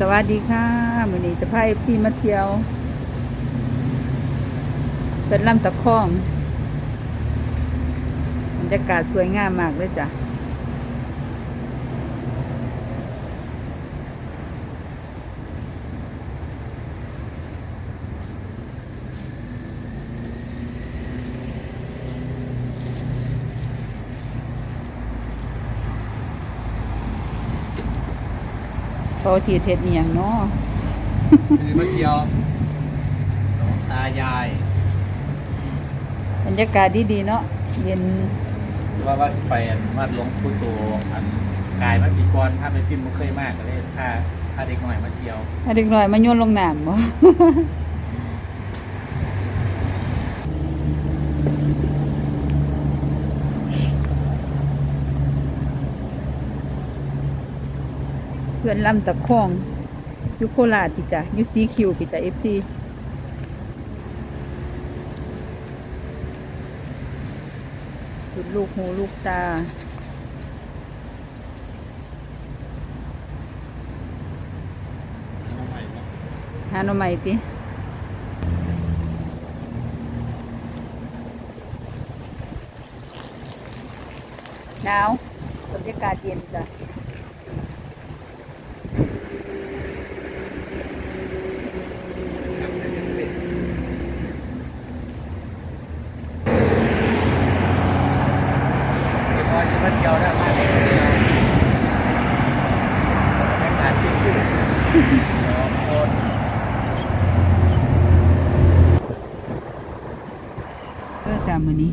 สวัสดีค่ะวันนี้จะพาเอฟซีมาเที่ยวเป็นลำตะคองบรรยากาศสวยงามมากเลยจ้ะ เขาทีเทศเนียงเนาะคือมาเที่ยวสองตายายบรรยากาศดีๆเนาะเย็นว่าว่าสิไปอันวัดหลวงปู่โตอันกายมาปีก่อนถ้าไปพิมพ์มันเคยมากก็เลยถ้าถ้าเด็กหน่อยมาเที่ยว ถ้าเด็กน้อยมาโยนลงน้ำบ่ พื่อนลำตะคองยุโคราชพี่จ้ะยุซีคิวพี่จ้ะเอฟซีสุดลูกหูลูกตาหานอใหม่ติหนาวบรรยากาศเย็นจ้ะ เด็กน้อยที่มาเที่ยวได้มาเที่ยวบรรยากาศชิว ๆสองคนเอจ้ามือนี้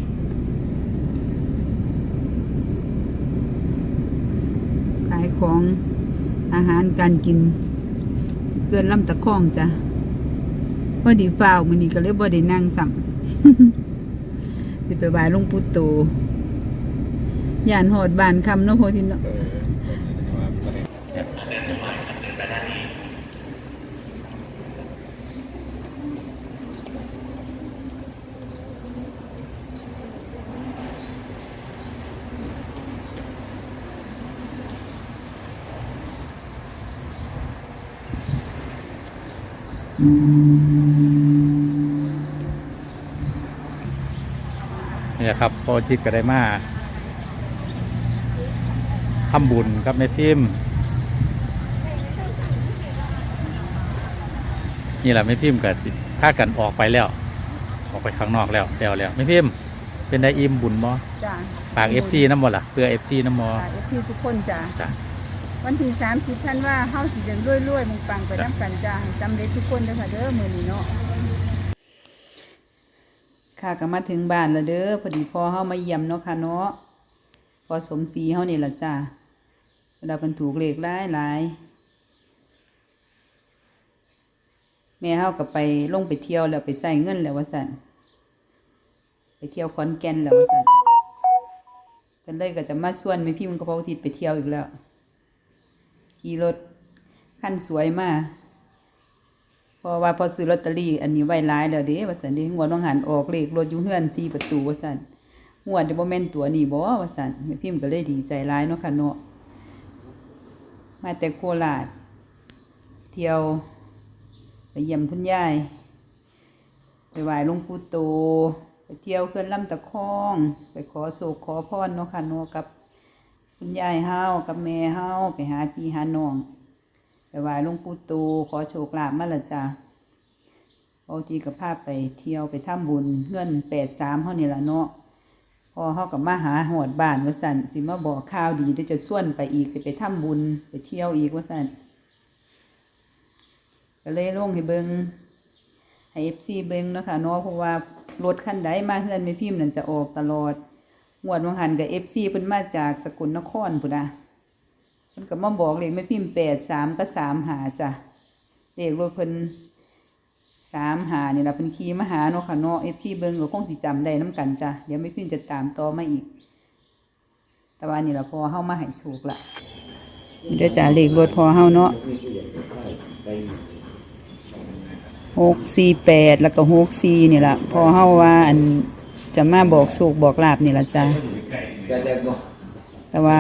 ขายของอาหารการกินเกินลำตะคองจ้ะพอดีฟ้าวมือนี้ก็เลยบ่ได้นั่งสั่งสิไปบายลงปู่โตย่านหอดบานคำเนาะโพธินเนาะ นี่แหละครับพอจิตก็ได้มาทำบุญกับแม่พิมพ์นี่แหละแม่พิมพ์กับถ้ากันออกไปแล้ว ออกไปข้างนอกแล้วแล้วแล้วแม่พิมพ์เป็นได้อิ่มบุญบ่จ้าฝากเอฟซีน้ำบ่ล่ะเพื่อเอฟซีน้ำบ่เอฟซีทุกคนจ้าจ้ะ วันที่สามสิบท่านว่าเฮาสิจังรวยรวยมึงปังไปน้ำกันจ้าให้สำเร็จทุกคนเด้อค่ะเด้อมือนี้เนาะค่ะก็มาถึงบ้านแล้วเด้อพอดีพ่อเฮามาเยี่ยมเนาะค่ะเนาะพอสมศรีเฮานี่ล่ะจ้าเวลาเพิ่นถูกเลขหลายหลายแม่เฮาก็ไปลงไปเที่ยวแล้วไปใส่เงินแล้วว่าซั่นไปเที่ยวขอนแก่นแล้วว่าซั่นเพิ่นเลยก็จะมาชวนแม่พี่มันก็พออาทิตย์ไปเที่ยวอีกแล้ว ขี่รถคันสวยมากเพราะว่าพอซื้อลอตเตอรี่อันนี้ไว้ร้ายแล้วเด้ว่าสันเด้งวดต้องหันออกเลขรถอยู่เฮือนสี่ประตูว่าสันงวดจะบ่แม่นตัวนี้บ่ว่าสันแม่พิมพ์ก็เลยดีใจร้ายเนาะค่ะเนาะมาแต่โคราชเที่ยวไปเยี่ยมคุณยายไปไหว้หลวงปู่โตไปเที่ยวเขื่อนลำตะคอง ไปขอโศกขอพรเนาะค่ะเนาะกับ คุณยายเฮากับแม่เฮาไปหาพี่หาน้องไปไหว้หลวงปู่ตูขอโชคลาภมาละจ้าบางทีก็พาไปเที่ยวไปทำบุญเงื่อนแปดสามเฮานี่ละเนาะพอเฮากับมาหาหอดบ้านว่าสันสิมาบอกข่าวดีเดี๋ยวจะส่วนไปอีกสิไปทำบุญไปเที่ยวอีกว่าสันก็เลยลงให้เบิงให้เอฟซีเบิงเนาะค่ะเนาะเพราะว่ารถคันใดมาเฮือนไม่พิมพ์นั่นจะออกตลอด งวดวังหันกับเอฟซีเพิ่นมาจากสกลนครพุ่นนะเพิ่นก็มาบอกเลขไม่พิมพ์แปดสามก็สามหาจ้ะเลขรถเพิ่นสามหาเนี่ยละเพิ่นขี่มาหาเนาะค่ะเนาะเอฟซีเบิ่งก็คงสิจำได้น้กันจ้ะเดี๋ยวไม่พิมพ์จะตามต่อมาอีก แต่ว่านี่ละพอเฮามาให้โชคละเดี๋ยวจ้ะเลขรถพอเฮาเนาะหกสี่แปดแล้วก็หกสี่นี่ละพอเฮาว่าอัน จะมาบอกโชคบอกลาบนี่ละจ้ะ Cái đẹp không? แต่ว่า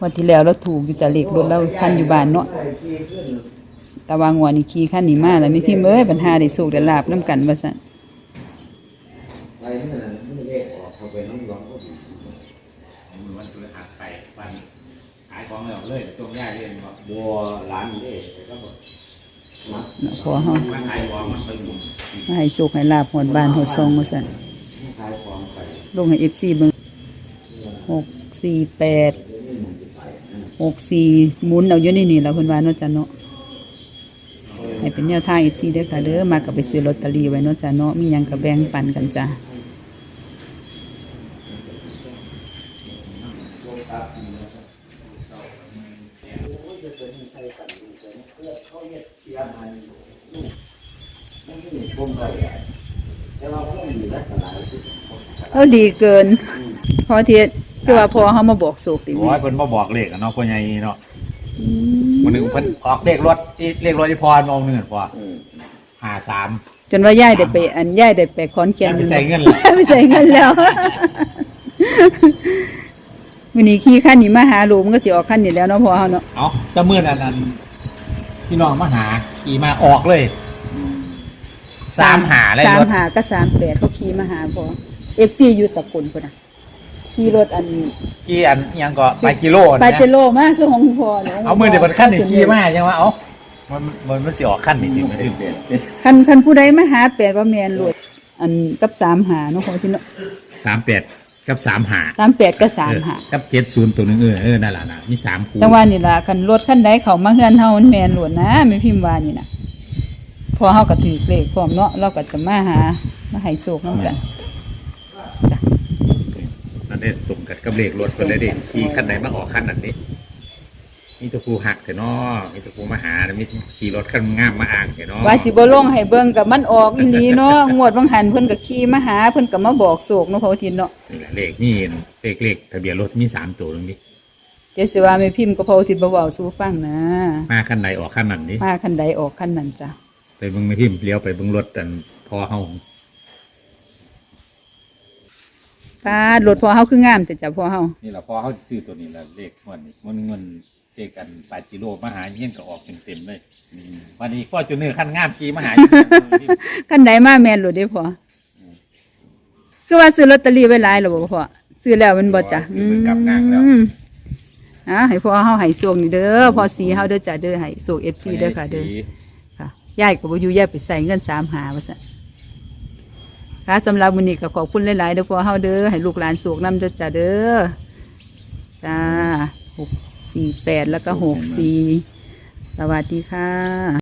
วันที่แล้วเราถูกอยู่แต่เลขรถเราคันอยู่บ้านเนาะแต่ว่างวดนี้ขี่คันนี้มาแล้วไม่พิมพ์เอ้ยปัญหาได้สุกได้ลาบน้ำกันว่าซั่นไปนั่นน่ะไม่ได้ออกเข้าไปน้องร้องก็ดีมือวันพฤหัสไปขายของแล้วเลยช่วงย่าเรียนบัวร้านนี่แต่ก็บอก นะพอเขายของให้โชคให้ลาบหดบานหดซองมาสั่นลงให้ FC เบิ่งหกสี่แปดหกสี่หมุนเอาเยอะนี่นี่เราคนวานนจันเนาะให้เป็นแนวทาง FC เด้ค่ะเด้อมากับไปซื้อลอตเตอรี่ไว้นจันเนาะมียังก็แบ่งปันกันจ้าะไม่มีคมไปอะแต่ว่าคงอยู่ลักษณะที่เอาดีเกิน พอเทียคือว่าพอเฮามาบอกโศกติโอ้ยเพิ่นมาบอกเลขอะเนาะพ่อใหญ่เนาะมวันหนึ่งเพิ่นออกเลขรถอีเลขรถที่พรมองหนึ่งพออืมหาสามจนว่ายายได้ไป อันยายได้ไปขอนแก่นไปใส่เงินเลยไปใส่เงินแล้ววันนี้ขี่ขั้นนี้มาหาลูกมันก็สิออกขั้นนี้แล้วเนาะพอเฮาเนาะ เอาจะมื่อนั้นนั้น พี่น้องมาหาขี่มาออกเลยสามหาเลยสามรถหาก็สามแปดเขาขี่มาหาพอ FC อยู่สกลพุ่นน่ะขี่รถอันขี่อันอิหยังก็ไปกิโลปานะเจโร่มากคือของพ่อนี่ยเอามือเดี๋ยวมันขั้นนี่ขี่มาใช่ไหมเอามันมันมันสิออกขั้นนี่จริงไหมเป็นเป็นเป็นคันคันผู้ใดมาหาแปดว่าแม่นโลดอันกับสามหาเนาะของที่เนาะสามแปด กับสามหาสามแปดกับสามหากับเจ็ดศูนย์ตัวหนึงเออเออนั่นแหละนะมีสามคู่จังว่านี่ล่ะคันรถคันใดเขามาเฮือนเฮามันแม่นโลดนะไม่พิมพ์ว่านี่น่ะพอเฮาก็ถือเลขพร้อมเนาะเราก็จะมาหามาให้โชคนำกันนั่นเองตรงกันกับเลขรถคนเลยดิขี่ขั้นไหนมาออกขั้นนั้นดิมีแตัวคูหักเถอะเนาะมีแตัวคูมาหามีขี่รถขั้นงามมาอ่างเถอะเนาะว่าสิบ่ลงให้เบิ่งกับมันออกอีหลีเนาะงวดบางหันเพิ่นก็ขี่มาหาเพิ่นก็มาบอกโศกเนาะพระอาทิตย์เนาะนี่แหละ เลขนี่เลขเลขทะเบียนรถมีสามตัวตรงนี้เดี๋ยวสิว่าแม่พิมพ์ก็พระอาทิตย์บ่เว้าสู่ฟังนะ มาขั้นไหนออกขั้นนั้นดิมาคันใดออกคันนั้นจ้ะไปเบิ่งไม่พิมพ์เลี้ยวไปเบิ่งรถอันพอเฮาตารถพอเฮาคืองามแต่จ้ะพอเฮานี่แหละพอเฮาสิซื้อตัวนี้ละเลขงวดนี้มันเงินเลขกันปาจิโร่มาหาเงี้ยนก็ออกเต็มๆเลยวันนี้ฟอร์จูเนอร์ขั้นงามขี่มาหา คันใดมาแม่นโลดเด้พอ คือว่าซื้อลอตเตอรี่ไว้หลายแล้วบ่พอซื้อแล้วมันบ่จ้ะซื้อเป็นกลับงานแล้ว อืมอะให้พ่อเฮาให้โชคนี่เด้อพอสีเฮาเด้อจ้ะเด้อให้โชค FC เด้อค่ะเด้อค่ะยายก็บ่อยู่ยายไปใส่เงินสามหาว่าซั่นค่ะสำหรับมื้อนี้ก็ขอบคุณหลายๆเด้อพ่อเฮาเด้อให้ลูกหลานสุขนำเด้อจ้าเด้อจ้าหกสี่แปดแล้วก็หกสี่สวัสดีค่ะ